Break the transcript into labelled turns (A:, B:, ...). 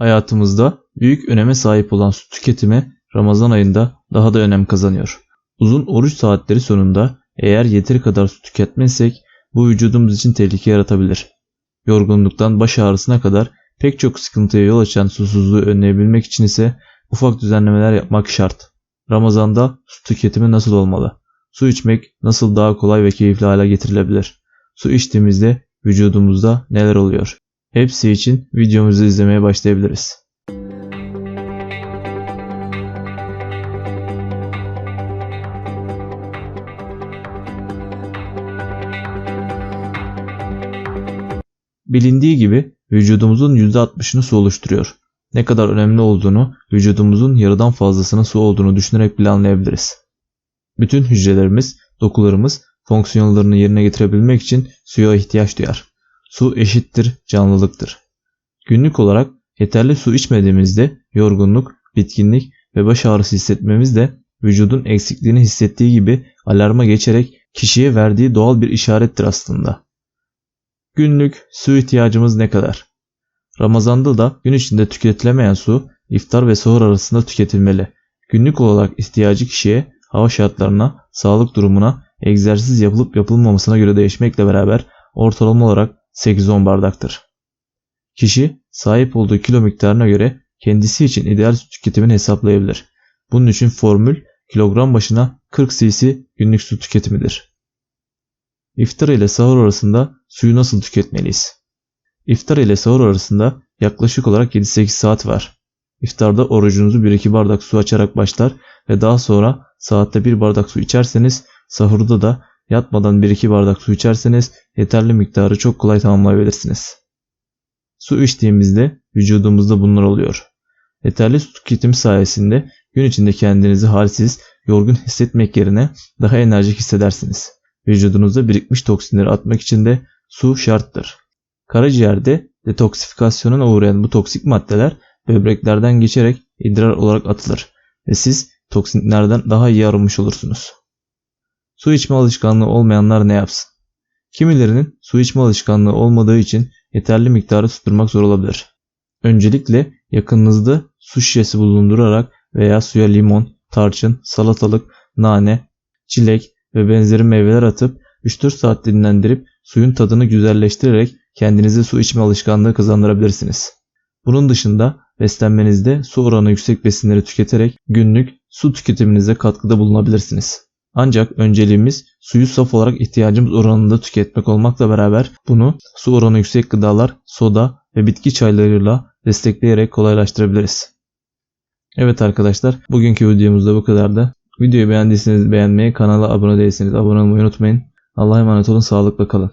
A: Hayatımızda büyük öneme sahip olan su tüketimi Ramazan ayında daha da önem kazanıyor. Uzun oruç saatleri sonunda eğer yeteri kadar su tüketmezsek bu vücudumuz için tehlike yaratabilir. Yorgunluktan baş ağrısına kadar pek çok sıkıntıya yol açan susuzluğu önleyebilmek için ise ufak düzenlemeler yapmak şart. Ramazanda su tüketimi nasıl olmalı? Su içmek nasıl daha kolay ve keyifli hale getirilebilir? Su içtiğimizde vücudumuzda neler oluyor? Hepsi için videomuzu izlemeye başlayabiliriz. Bilindiği gibi vücudumuzun %60'ını su oluşturuyor. Ne kadar önemli olduğunu, vücudumuzun yarıdan fazlasının su olduğunu düşünerek bile anlayabiliriz. Bütün hücrelerimiz, dokularımız fonksiyonlarını yerine getirebilmek için suya ihtiyaç duyar. Su eşittir canlılıktır. Günlük olarak yeterli su içmediğimizde yorgunluk, bitkinlik ve baş ağrısı hissetmemiz de vücudun eksikliğini hissettiği gibi alarma geçerek kişiye verdiği doğal bir işarettir aslında. Günlük su ihtiyacımız ne kadar? Ramazanda da gün içinde tüketilemeyen su iftar ve sahur arasında tüketilmeli. Günlük olarak ihtiyacı kişiye hava şartlarına, sağlık durumuna, egzersiz yapılıp yapılmamasına göre değişmekle beraber ortalama olarak 8-10 bardaktır. Kişi sahip olduğu kilo miktarına göre kendisi için ideal su tüketimini hesaplayabilir. Bunun için formül kilogram başına 40 cc günlük su tüketimidir. İftar ile sahur arasında suyu nasıl tüketmeliyiz? İftar ile sahur arasında yaklaşık olarak 7-8 saat var. İftarda orucunuzu 1-2 bardak su açarak başlar ve daha sonra saatte 1 bardak su içerseniz sahurda da yatmadan 1-2 bardak su içerseniz yeterli miktarı çok kolay tamamlayabilirsiniz. Su içtiğimizde vücudumuzda bunlar oluyor. Yeterli su tüketimi sayesinde gün içinde kendinizi halsiz, yorgun hissetmek yerine daha enerjik hissedersiniz. Vücudunuzda birikmiş toksinleri atmak için de su şarttır. Karaciğerde detoksifikasyona uğrayan bu toksik maddeler böbreklerden geçerek idrar olarak atılır ve siz toksinlerden daha iyi arınmış olursunuz. Su içme alışkanlığı olmayanlar ne yapsın? Kimilerinin su içme alışkanlığı olmadığı için yeterli miktarı tutturmak zor olabilir. Öncelikle yakınınızda su şişesi bulundurarak veya suya limon, tarçın, salatalık, nane, çilek ve benzeri meyveler atıp 3-4 saat dinlendirip suyun tadını güzelleştirerek kendinize su içme alışkanlığı kazandırabilirsiniz. Bunun dışında beslenmenizde su oranı yüksek besinleri tüketerek günlük su tüketiminize katkıda bulunabilirsiniz. Ancak önceliğimiz suyu saf olarak ihtiyacımız oranında tüketmek olmakla beraber bunu su oranı yüksek gıdalar, soda ve bitki çaylarıyla destekleyerek kolaylaştırabiliriz. Evet arkadaşlar bugünkü videomuzda bu kadardı. Videoyu beğendiyseniz beğenmeyi, kanala abone değilseniz abone olmayı unutmayın. Allah'a emanet olun, sağlıkla kalın.